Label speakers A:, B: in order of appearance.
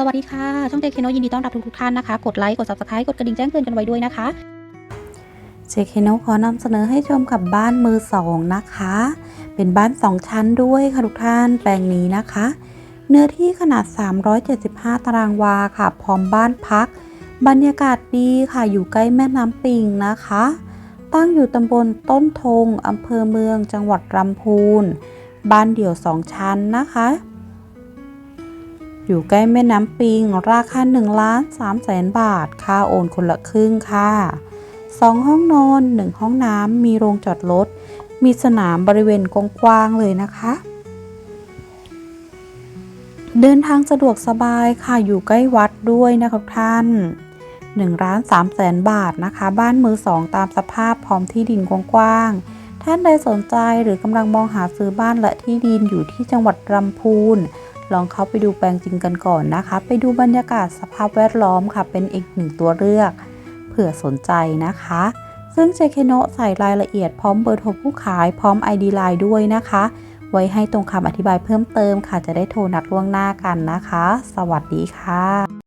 A: สวัสดีค่ะ ช่องเจคเคโนยินดีต้อนรับทุกๆท่านนะคะ กดไลค์ กด subscribe กดกระดิ่งแจ้งเตือนกันไว้ด้วยนะคะ
B: เจคเคโนขอนำเสนอให้ชมกับบ้านมือสองนะคะ เป็นบ้านสองชั้นด้วยค่ะทุกท่านแปลงนี้นะคะ เนื้อที่ขนาด 375 ตารางวาค่ะ พร้อมบ้านพัก บรรยากาศดีค่ะ อยู่ใกล้แม่น้ำปิงนะคะ ตั้งอยู่ตำบลต้นทงอำเภอเมือง จังหวัดลำพูน บ้านเดี่ยวสองชั้นนะคะ อยู่ใกล้แม่น้ำปิง ราคา1ล้าน3แสนบาท ค่าโอนคนละครึ่งค่ะสองห้องนอนหนึ่งห้องน้ำ มีโรงจอดรถ มีสนามบริเวณกว้างๆเลยนะคะ เดินทางสะดวกสบายค่ะ อยู่ใกล้วัดด้วยนะครับท่าน1ล้าน3แสนบาทนะคะ บ้านมือสองตามสภาพพร้อมที่ดินกว้างๆ ท่านใดสนใจหรือกำลังมองหาซื้อบ้านและที่ดินอยู่ที่จังหวัดลำพูน ลองเข้าไปดูแปลงจริงกันก่อนนะคะ ไปดูบรรยากาศสภาพแวดล้อมค่ะ เป็นอีกหนึ่งตัวเลือก เผื่อสนใจนะคะ ซึ่งเจเคโนใส่รายละเอียดพร้อมเบอร์โทรผู้ขายพร้อม ID Line ด้วยนะคะ ไว้ให้ตรงคำอธิบายเพิ่มเติมค่ะ จะได้โทรนัดล่วงหน้ากันนะคะ สวัสดีค่ะ